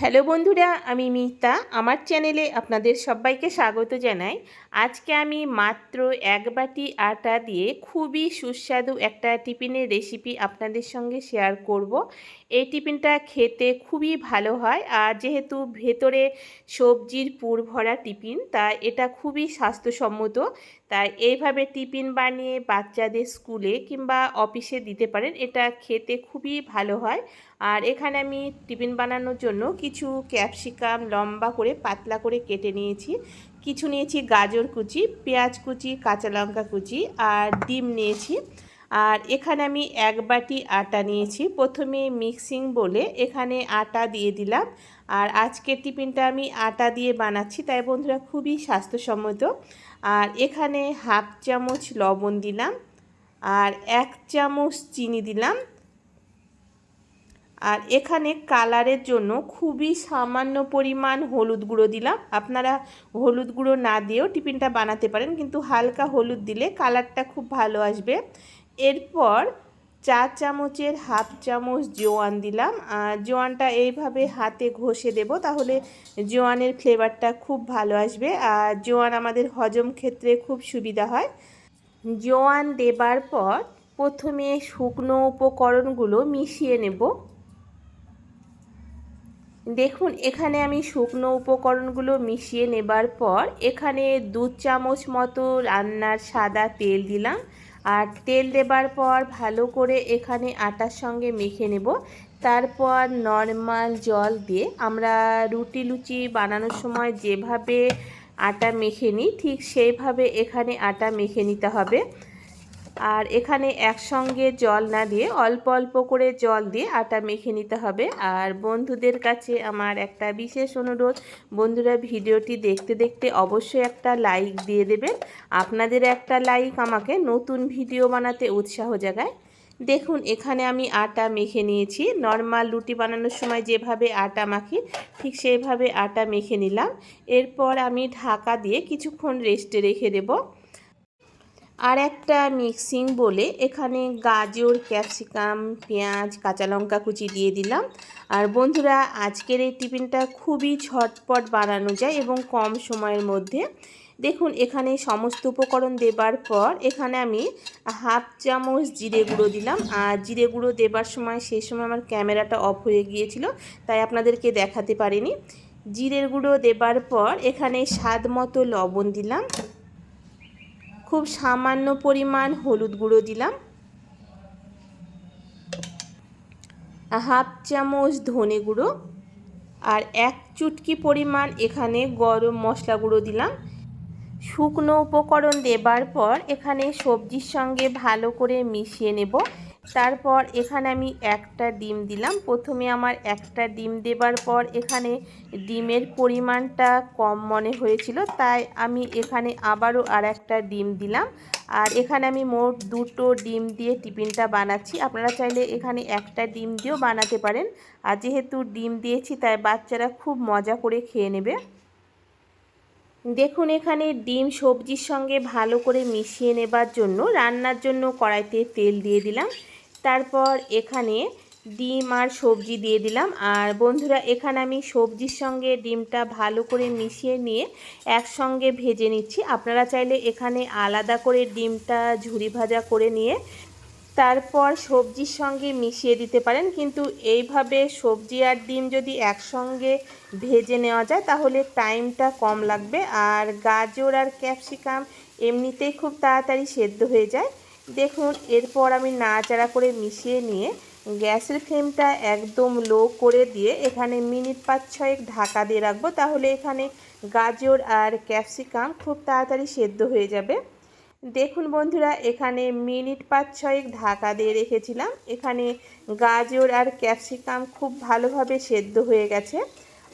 Hello বন্ধুরা, আমি মিতা। আমার চ্যানেলে আপনাদের সবাইকে স্বাগত জানাই। আজকে আমি মাত্র এক বাটি আটা দিয়ে খুবই সুস্বাদু একটা টিফিনের রেসিপি আপনাদের সঙ্গে শেয়ার করব। এই টিফিনটা খেতে খুবই ভালো হয় আর যেহেতু ভেতরে সবজির পুর ভরা টিফিন, তাই এটা খুবই স্বাস্থ্যসম্মত। তাই এইভাবে টিফিন বানিয়ে বাচ্চাদের স্কুলে কিংবা অফিসে দিতে পারেন, এটা খেতে খুবই ভালো হয়। আর এখানে আমি টিফিন বানানোর জন্য কিছু ক্যাপসিকাম লম্বা করে পাতলা করে কেটে নিয়েছি। কিছু নিয়েছি গাজর কুচি, পেঁয়াজ কুচি, কাঁচা লঙ্কা কুচি আর ডিম নিয়েছি। আর এখানে আমি এক বাটি আটা নিয়েছি। প্রথমে মিক্সিং বলে এখানে আটা দিয়ে দিলাম। আর আজকের টিফিনটা আমি আটা দিয়ে বানাচ্ছি, তাই বন্ধুরা খুবই স্বাস্থ্যসম্মত। আর এখানে হাফ চামচ লবণ দিলাম। আর এক চামচ চিনি দিলাম। আর এখানে কালারের জন্য খুবই সামান্য পরিমাণ হলুদ গুঁড়ো দিলাম। আপনারা হলুদ গুঁড়ো না দিয়েও টিফিনটা বানাতে পারেন, কিন্তু হালকা হলুদ দিলে কালারটা খুব ভালো আসবে। এরপর চা চামচের হাফ চামচ জোয়ান দিলাম। আর জোয়ানটা এইভাবে হাতে ঘষে দেব তাহলে জোয়ানের ফ্লেভারটা খুব ভালো আসবে। আর জোয়ান আমাদের হজম ক্ষেত্রে খুব সুবিধা হয়। জোয়ান দেবার পর প্রথমে শুকনো উপকরণগুলো মিশিয়ে নেব। দেখুন, এখানে আমি শুকনো উপকরণগুলো মিশিয়ে নেবার পর এখানে দু চামচ মতো রান্নার সাদা তেল দিলাম। আর তেল দেবার পর ভালো করে এখানে আটার সঙ্গে মেখে নেব। তারপর নর্মাল জল দিয়ে আমরা রুটি লুচি বানানোর সময় যেভাবে আটা মেখে নিই, ঠিক সেইভাবে এখানে আটা মেখে নিতে হবে। আর এখানে একসঙ্গে জল না দিয়ে অল্প অল্প করে জল দিয়ে আটা মেখে নিতে হবে। আর বন্ধুদের কাছে আমার একটা বিশেষ অনুরোধ, বন্ধুরা ভিডিওটি দেখতে দেখতে অবশ্যই একটা লাইক দিয়ে দেবেন। আপনাদের একটা লাইক আমাকে নতুন ভিডিও বানাতে উৎসাহ জাগায়। দেখুন, এখানে আমি আটা মেখে নিয়েছি। নর্মাল রুটি বানানোর সময় যেভাবে আটা মাখি, ঠিক সেইভাবে আটা মেখে নিলাম। এরপর আমি ঢাকা দিয়ে কিছুক্ষণ রেস্টে রেখে দেবো। আর একটা মিক্সিং বলে এখানে গাজর, ক্যাপসিকাম, পেঁয়াজ, কাঁচা লঙ্কা কুচি দিয়ে দিলাম। আর বন্ধুরা, আজকের এই টিফিনটা খুবই ঝটপট বানানো যায় এবং কম সময়ের মধ্যে। দেখুন, এখানে সমস্ত উপকরণ দেবার পর এখানে আমি হাফ চামচ জিরে গুঁড়ো দিলাম। আর জিরে গুঁড়ো দেবার সময় সেই সময় আমার ক্যামেরাটা অফ হয়ে গিয়েছিল, তাই আপনাদেরকে দেখাতে পারিনি। জিরের গুঁড়ো দেবার পর এখানে স্বাদ মতো লবণ দিলাম। খুব সামান্য পরিমাণ হলুদ গুঁড়ো দিলাম। হাফ চামচ ধনে গুঁড়ো আর এক চুটকি পরিমাণ এখানে গরম মশলা গুঁড়ো দিলাম। শুকনো উপকরণ দেবার পর এখানে সবজির সঙ্গে ভালো করে মিশিয়ে নেব। তারপর এখানে আমি একটা ডিম দিলাম। প্রথমে আমার একটা ডিম দেবার পর এখানে ডিমের পরিমাণটা কম মনে হয়েছিল, তাই আমি এখানে আবারও আর একটা ডিম দিলাম। আর এখানে আমি মোট দুটো ডিম দিয়ে টিফিনটা বানাচ্ছি। আপনারা চাইলে এখানে একটা ডিম দিয়েও বানাতে পারেন। আর যেহেতু ডিম দিয়েছি, তাই বাচ্চারা খুব মজা করে খেয়ে নেবে। দেখুন এখানে ডিম সবজির সঙ্গে ভালো করে মিশিয়ে নেবার জন্য রান্নার জন্য কড়াইতে তেল দিয়ে দিলাম। তারপর এখানে ডিম আর সবজি দিয়ে দিলাম। আর বন্ধুরা, এখানে আমি সবজির সঙ্গে ডিমটা ভালো করে মিশিয়ে নিয়ে একসঙ্গে ভেজে নিচ্ছি। আপনারা চাইলে এখানে আলাদা করে ডিমটা ঝুরি ভাজা করে নিয়ে তারপর সবজির সঙ্গে মিশিয়ে দিতে পারেন। কিন্তু এইভাবে সবজি আর ডিম যদি একসঙ্গে ভেজে নেওয়া যায়, তাহলে টাইমটা কম লাগবে। আর গাজর আর ক্যাপসিকাম এমনিতেই খুব তাড়াতাড়ি সেদ্ধ হয়ে যায়। দেখুন, এরপর আমি নাড়াচাড়া করে মিশিয়ে নিয়ে গ্যাসের ফ্লেমটা একদম লো করে দিয়ে এখানে মিনিট পাঁচ ছয়েক ঢাকা দিয়ে রাখব। তাহলে এখানে গাজর আর ক্যাপসিকাম খুব তাড়াতাড়ি সেদ্ধ হয়ে যাবে। দেখুন বন্ধুরা, এখানে মিনিট পাঁচ ছয়েক ঢাকা দিয়ে রেখেছিলাম। এখানে গাজর আর ক্যাপসিকাম খুব ভালোভাবে সেদ্ধ হয়ে গেছে।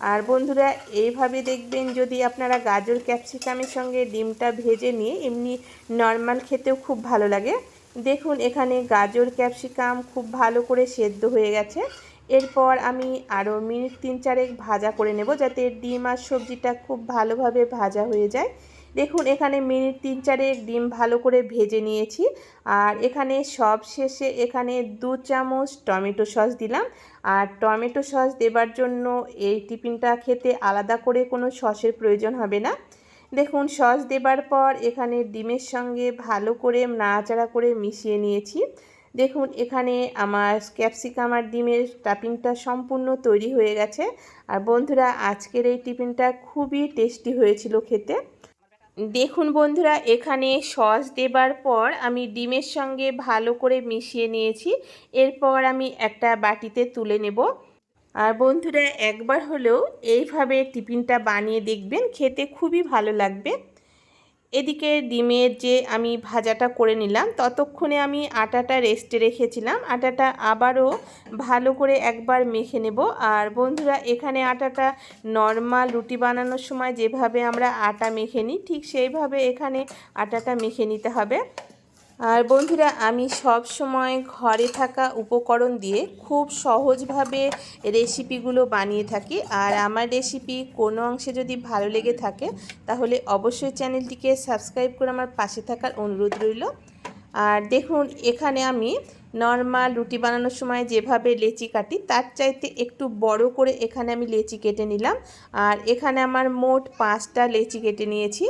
আর বন্ধুরা, এইভাবে দেখবেন যদি আপনারা গাজর, ক্যাপসিকামের সঙ্গে ডিমটা ভেজে নিয়ে, এমনি নর্মাল খেতেও খুব ভালো লাগে। দেখুন, এখানে গাজর, ক্যাপসিকাম খুব ভালো করে সেদ্ধ হয়ে গেছে। এরপর আমি আরও মিনিট তিন চারেক ভাজা করে নেব যাতে ডিম আর সবজিটা খুব ভালোভাবে ভাজা হয়ে যায়। দেখুন, এখানে মিনিট তিন চারেক ডিম ভালো করে ভেজে নিয়েছি। আর এখানে সব শেষে এখানে দু চামচ টমেটো সস দিলাম। আর টমেটো সস দেবার জন্য এই টিফিনটা খেতে আলাদা করে কোনো সসের প্রয়োজন হবে না। দেখুন, সস দেবার পর এখানে ডিমের সঙ্গে ভালো করে নাড়াচাড়া করে মিশিয়ে নিয়েছি। দেখুন, এখানে আমার ক্যাপসিকাম আর ডিমের টাপিংটা সম্পূর্ণ তৈরি হয়ে গেছে। আর বন্ধুরা, আজকের এই টিফিনটা খুবই টেস্টি হয়েছিল খেতে। দেখুন বন্ধুরা, এখানে সস দেবার পর আমি ডিমের সঙ্গে ভালো করে মিশিয়ে নিয়েছি। এরপর আমি একটা বাটিতে তুলে নেব। আর বন্ধুরা, একবার হলেও এইভাবে টিফিনটা বানিয়ে দেখবেন, খেতে খুবই ভালো লাগবে। এদিকে ডিমের যে আমি ভাজাটা করে নিলাম, ততক্ষণে আমি আটাটা রেস্টে রেখেছিলাম। আটাটা আবারও ভালো করে একবার মেখে নেব। আর বন্ধুরা, এখানে আটাটা নর্মাল রুটি বানানোর সময় যেভাবে আমরা আটা মেখে নিই, ঠিক সেইভাবে এখানে আটাটা মেখে নিতে হবে। আর বন্ধুরা, আমি সব সময় ঘরে থাকা উপকরণ দিয়ে খুব সহজভাবে রেসিপিগুলো বানিয়ে থাকি। আর আমার রেসিপি কোনো অংশে যদি ভালো লেগে থাকে, তাহলে অবশ্যই চ্যানেলটিকে সাবস্ক্রাইব করে আমার পাশে থাকার অনুরোধ রইল। আর দেখুন, এখানে আমি নর্মাল রুটি বানানোর সময় যেভাবে লেচি কাটি, তার চাইতে একটু বড় করে এখানে আমি লেচি কেটে নিলাম। আর এখানে আমার মোট পাঁচটা লেচি কেটে নিয়েছি।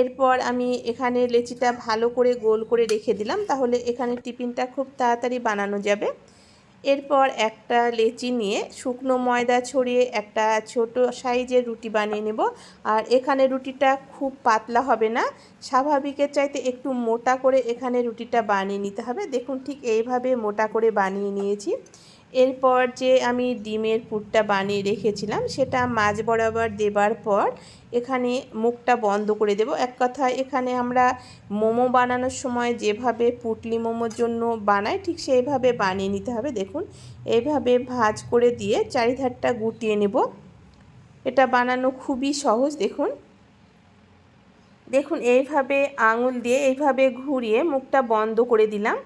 এরপর আমি এখানে লেচিটা ভালো করে গোল করে রেখে দিলাম, তাহলে এখানে টিফিনটা খুব তাড়াতাড়ি বানানো যাবে। এরপর একটা লেচি নিয়ে শুকনো ময়দা ছড়িয়ে একটা ছোট সাইজের রুটি বানিয়ে নেব। আর এখানে রুটিটা খুব পাতলা হবে না। স্বাভাবিকের চাইতে একটু মোটা করে এখানে রুটিটা বানিয়ে নিতে হবে। দেখুন ঠিক এইভাবে মোটা করে বানিয়ে নিয়েছি। এরপর যে আমি ডিমের পুরটা বানিয়ে রেখেছিলাম, সেটা মাছ বরাবর দেবার পর এখানে মুখটা বন্ধ করে দেব। এক কথায় এখানে আমরা মোমো বানানোর সময় যেভাবে পুটলি মোমোর জন্য বানাই, ঠিক সেইভাবে বানিয়ে নিতে হবে। দেখুন, এইভাবে ভাজ করে দিয়ে চারিধারটা গুটিয়ে নেব। এটা বানানো খুবই সহজ, দেখুন। দেখুন, এইভাবে আঙুল দিয়ে এইভাবে ঘুরিয়ে মুখটা বন্ধ করে দিলাম।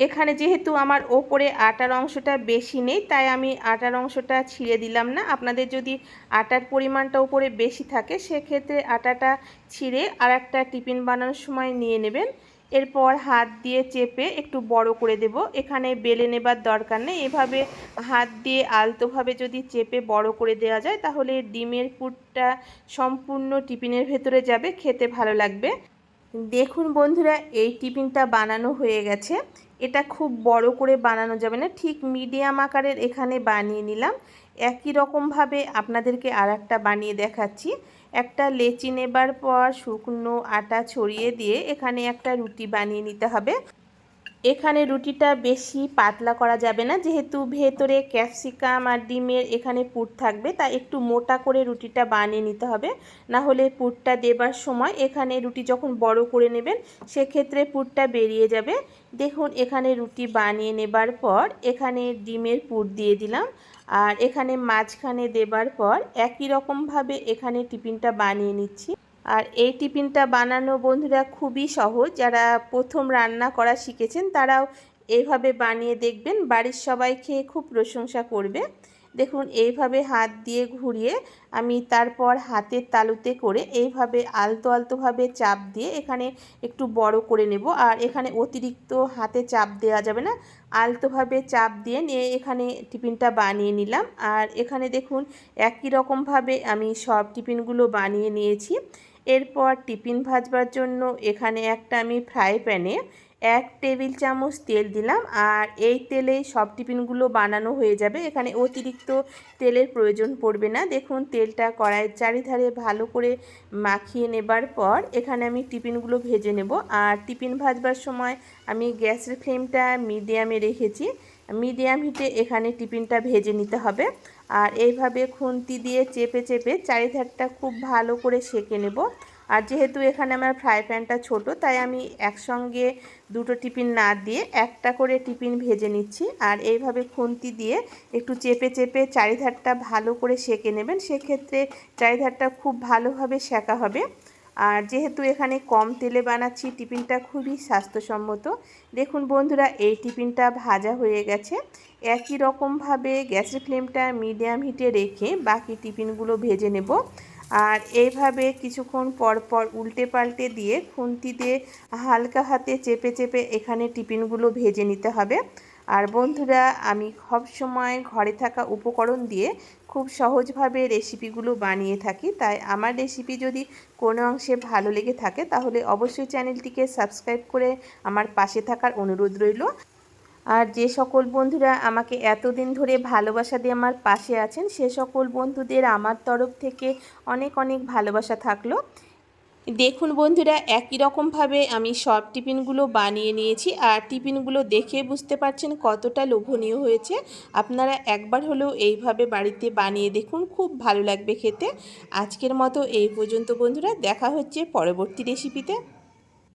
এখানে যেহেতু আমার ওপরে আটার অংশটা বেশি নেই, তাই আমি আটার অংশটা ছিঁড়ে দিলাম না। আপনাদের যদি আটার পরিমাণটা ওপরে বেশি থাকে, সেক্ষেত্রে আটাটা ছিঁড়ে আর একটা টিফিন বানানোর সময় নিয়ে নেবেন। এরপর হাত দিয়ে চেপে একটু বড় করে দেব। এখানে বেলে নেবার দরকার নেই। এভাবে হাত দিয়ে আলতোভাবে যদি চেপে বড় করে দেওয়া যায়, তাহলে ডিমের পুরটা সম্পূর্ণ টিফিনের ভেতরে যাবে, খেতে ভালো লাগবে। দেখুন বন্ধুরা, এই টিফিনটা বানানো হয়ে গেছে। এটা খুব বড় করে বানানো যাবে না, ঠিক মিডিয়াম আকারের এখানে বানিয়ে নিলাম। একই রকমভাবে আপনাদেরকে আর একটা বানিয়ে দেখাচ্ছি। একটা লেচি নেবার পর শুকনো আটা ছড়িয়ে দিয়ে এখানে একটা রুটি বানিয়ে নিতে হবে। এখানে রুটিটা বেশি পাতলা করা যাবে না, যেহেতু ভেতরে ক্যাপসিকাম আর ডিমের এখানে পুর থাকবে, তা একটু মোটা করে রুটিটা বানিয়ে নিতে হবে। না হলে পুরটা দেবার সময় এখানে রুটি যখন বড় করে নেবেন, সেক্ষেত্রে পুরটা বেরিয়ে যাবে। দেখুন, এখানে রুটি বানিয়ে নেবার পর এখানে ডিমের পুর দিয়ে দিলাম। আর এখানে মাঝখানে দেবার পর একই রকমভাবে এখানে টিফিনটা বানিয়ে নিচ্ছি। আর এই টিফিনটা বানানো বন্ধুরা খুবই সহজ। যারা প্রথম রান্না করা শিখেছেন, তারাও এইভাবে বানিয়ে দেখবেন। বাড়ির সবাই খেয়ে খুব প্রশংসা করবে। দেখুন, এইভাবে হাত দিয়ে ঘুরিয়ে আমি তারপর হাতের তালুতে করে এইভাবে আলতো আলতোভাবে চাপ দিয়ে এখানে একটু বড় করে নেব। আর এখানে অতিরিক্ত হাতে চাপ দেওয়া যাবে না। আলতোভাবে চাপ দিয়ে নিয়ে এখানে টিফিনটা বানিয়ে নিলাম। আর এখানে দেখুন, একই রকমভাবে আমি সব টিফিনগুলো বানিয়ে নিয়েছি। এরপর টিফিন ভাজবার জন্য এখানে একটা আমি ফ্রাই প্যানে এক টেবিল চামচ তেল দিলাম আর এই তেলে সব টিফিনগুলো বানানো হয়ে যাবে। এখানে অতিরিক্ত তেলের প্রয়োজন পড়বে না। দেখুন, তেলটা কড়াইয়ের চারিধারে ভালো করে মাখিয়ে নেবার পর এখানে আমি টিফিনগুলো ভেজে নেব। আর টিফিন ভাজবার সময় আমি গ্যাসের ফ্লেমটা মিডিয়ামে রেখেছি। মিডিয়াম হিটে এখানে টিফিনটা ভেজে নিতে হবে। আর এইভাবে খুন্তি দিয়ে চেপে চেপে চারিধারটা খুব ভালো করে সেঁকে নেব। আর যেহেতু এখানে আমার ফ্রাই প্যানটা ছোট, তাই আমি একসঙ্গে দুটো টিফিন না দিয়ে একটা করে টিফিন ভেজে নিচ্ছি। আর এইভাবে খুন্তি দিয়ে একটু চেপে চেপে চারিধারটা ভালো করে সেঁকে নেবেন। সেক্ষেত্রে চারিধারটা খুব ভালোভাবে সেঁকা হবে। আর যেহেতু এখানে কম তেলে বানাচ্ছি, টিফিনটা খুবই স্বাস্থ্যসম্মত। দেখুন বন্ধুরা, এই টিফিনটা ভাজা হয়ে গেছে। একই রকমভাবে গ্যাসের ফ্লেমটা মিডিয়াম হিটে রেখে বাকি টিফিনগুলো ভেজে নেব। আর এইভাবে কিছুক্ষণ পর পর উল্টে পাল্টে দিয়ে খুন্তি দিয়ে হালকা হাতে চেপে চেপে এখানে টিফিনগুলো ভেজে নিতে হবে। আর বন্ধুরা, আমি সব সময় ঘরে থাকা উপকরণ দিয়ে খুব সহজভাবে রেসিপিগুলো বানিয়ে থাকি। তাই আমার রেসিপি যদি কোনো অংশে ভালো লেগে থাকে, তাহলে অবশ্যই চ্যানেলটিকে সাবস্ক্রাইব করে আমার পাশে থাকার অনুরোধ রইল। আর যে সকল বন্ধুরা আমাকে এতদিন ধরে ভালোবাসা দিয়ে আমার পাশে আছেন, সে সকল বন্ধুদের আমার তরফ থেকে অনেক অনেক ভালোবাসা থাকল। দেখুন বন্ধুরা, একই রকমভাবে আমি সব টিফিনগুলো বানিয়ে নিয়েছি আর টিফিনগুলো দেখে বুঝতে পারছেন কতটা লোভনীয় হয়েছে। আপনারা একবার হলেও এইভাবে বাড়িতে বানিয়ে দেখুন, খুব ভালো লাগবে খেতে। আজকের মতো এই পর্যন্ত বন্ধুরা, দেখা হচ্ছে পরবর্তী রেসিপিতে